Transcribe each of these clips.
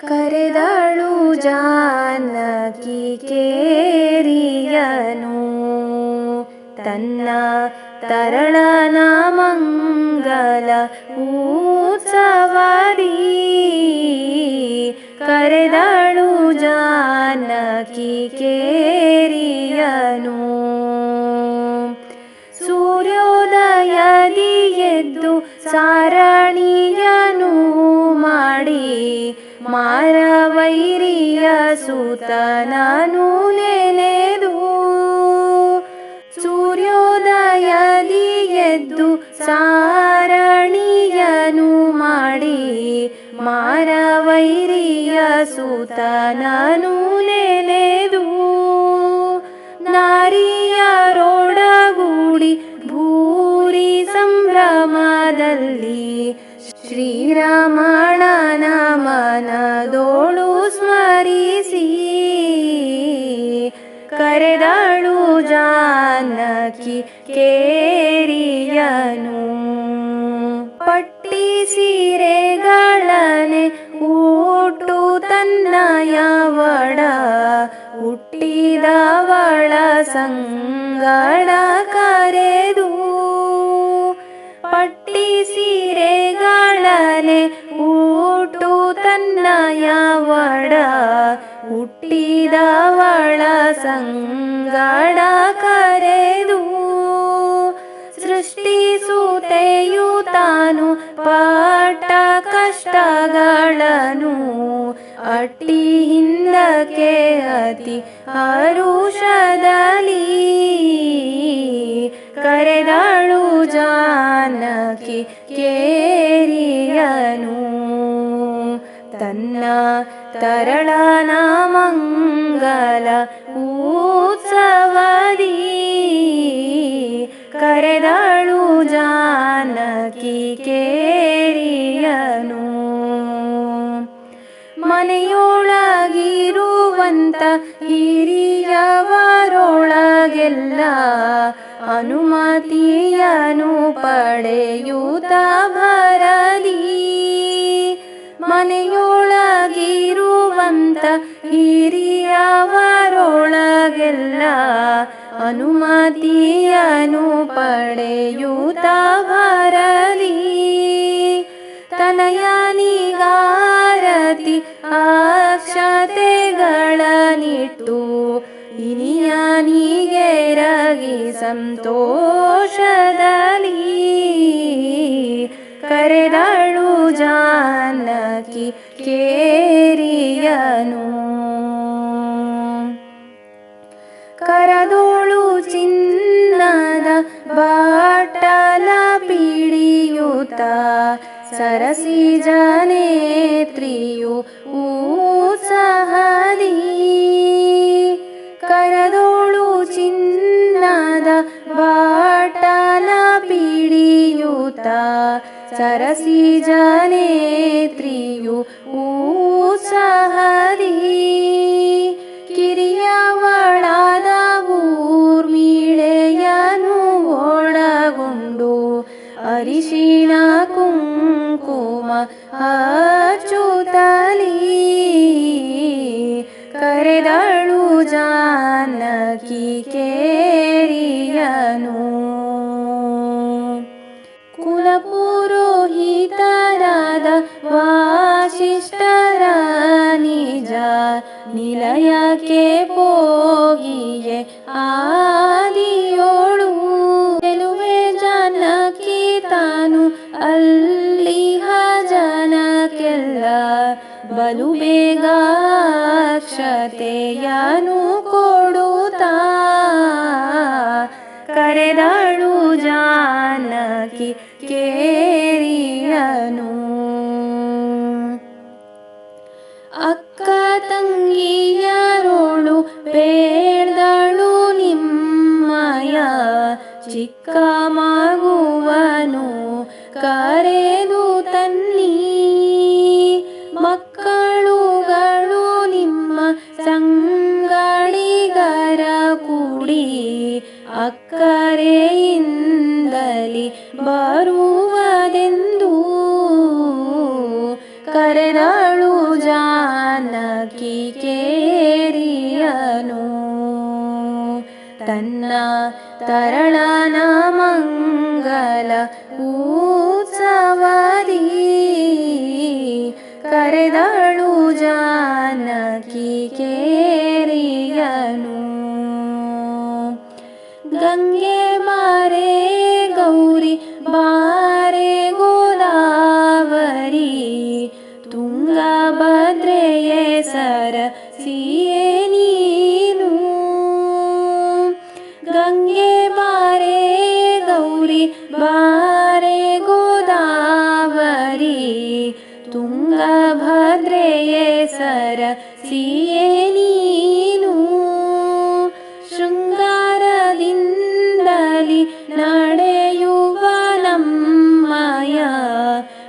ಕರೆದಳು ಜಾನಕಿ ಕೇರಿಯನು ತನ್ನ ತರಳನ ಮಂಗಲ ಉತ್ಸವದಿ ಕರೆದಳು ಜಾನಕಿ ಕೇರಿಯನು ಸೂರ್ಯೋದಯದಿ ಎದ್ದು ಸಾರಣಿಯನು ಮಾಡಿ ಮಾರವೈರಿಯ ನಾನು ನೆನೆದು ಸೂರ್ಯೋದಯದಿ ಎದ್ದು ಸಾರಣಿಯನು ಮಾಡಿ ಮಾರವೈರಿಯ ನಾನು ನೆನೆದು ನಾರಿಯರೊಡಗೂಡಿ ಭೂರಿ ಸಂಭ್ರಮದಲ್ಲಿ ಶ್ರೀರಮಣನ ಮನದೋಳು ಸ್ಮರಿಸಿ ಕರೆದಳು ಜಾನಕಿ ಕೇರಿಯನು ಪಟ್ಟಿ ಸೀರೆಗಳನೆ ಊಟು ತನ್ನಯವಡ ಹುಟ್ಟಿದವಳ ಸಂಗಡ ಕರೆದು ಪಟ್ಟಿ ಸೀರೆಗಳಲೆ ಊಟು ತನ್ನಯವಡ ಹುಟ್ಟಿದವಳ ಸಂಗಡ ಕರೆದು. ಸೃಷ್ಟಿಸುತ್ತೆಯು ತಾನು ಪಾಠ ಕಷ್ಟಗಳನ್ನು ಅಟ್ಟಿ ಹಿಂದಕ್ಕೆ ಅತಿ ಹರುಷದಲ್ಲಿ ಕರೆದಳು ಜಾನಕಿ ಕೇರಿಯನು. ತನ್ನ ತರಳನ ಮಂಗಲ ಉತ್ಸವದಿ ಕರೆದಳು ಜಾನಕಿ ಕೇರಿಯನು. ಮನೆಯೊಳಗಿರುವಂತ ಹಿರಿಯವರೊಳಗೆಲ್ಲ ಅನುಮತಿಯನು ಪಡೆಯುತ್ತ ಭರದಿ. ಮನೆಯೊಳಗಿರುವಂತ ಹಿರಿಯವರೊಳಗೆಲ್ಲ ಅನುಮತಿಯನು ಪಡೆಯುತ್ತ ಭರಲಿ ತನಯನಿಗಾರತಿ ಅಕ್ಷತೆಗಳನಿಟ್ಟು ಇನಿಯನಿಗೆರಗಿ ಸಂತೋಷದಲ್ಲಿ ಕರೆದಳು ಜಾನಕಿ ಕೇರಿಯನು ಕರದೋಳು ಚಿನ್ನದ ಬಾಟಲ ಪಿಡಿಯುತ್ತ ಸರಸಿ ಜನೇತ್ರಿಯು ಉತ್ಸಾಹದಿ ಕರದೋಳು ಬಾಟಲ ಪೀಡಿಯುತ ಸರಸಿ ಜನೇತ್ರಿಯು ಉತ್ಸಾಹದಿ ಕಿರಿಯವಳಾದ ಊರ್ಮಿಳೆಯನು ಒಳಗೊಂಡು ಅರಿಶಿಣ ಕುಂಕುಮ ಹಚ್ಚುತ್ತಲೀ. ಕರೆದಳು ಜಾನಕಿ ಕೇರಿಯನು ಕುಲಪುರೋಹಿತರಾದ ವಾಸಿಷ್ಠರ ನಿಜ ನಿಲಯಕ್ಕೆ ಹೋಗಿಯೇ ಆದಿಯೋಳು. ಗೆಲುವೆ ಜನಕ್ಕೆ ತಾನು ಅಲ್ಲಿ ಜನಕ್ಕೆಲ್ಲ ಬಲು ಬೇಗ ಅಕ್ಷತೆಯನು ಮಗುವನು ಕರೆದು ತನ್ನಿ. ಮಕ್ಕಳುಗಳು ನಿಮ್ಮ ಸಂಗಡಿಗರ ಕೂಡಿ ಅಕ್ಕರೆಯಿಂದಲಿ ಬರುವದೆಂದು ಕರೆದಳು तन्न तरलनामङ्गल उत्सवदी करदळु जानकी केरियनु। गङ्गे मारे गौरी बारे गोदावरी तुङ्गभद्रेये सर ತುಂಗಭದ್ರೆಯೇ ಸರ ಸಿಯೇ ನೀನು. ಶೃಂಗಾರದಿಂದಲಿ ನಡೆಯುವ ನಮ್ಮಯ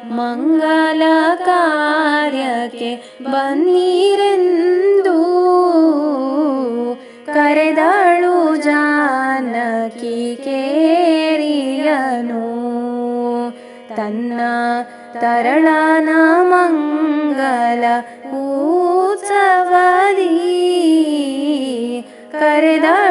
ಮಂಗಲ ಕಾರ್ಯಕ್ಕೆ ಬನ್ನಿರೆಂದು. ಕರೆದಳು ಜಾನಕಿ ಕೇರಿಯನು. ತನ್ನ ತರಳನ ಮಂಗಲ ಉತ್ಸವದಿ ಕರೆದಳು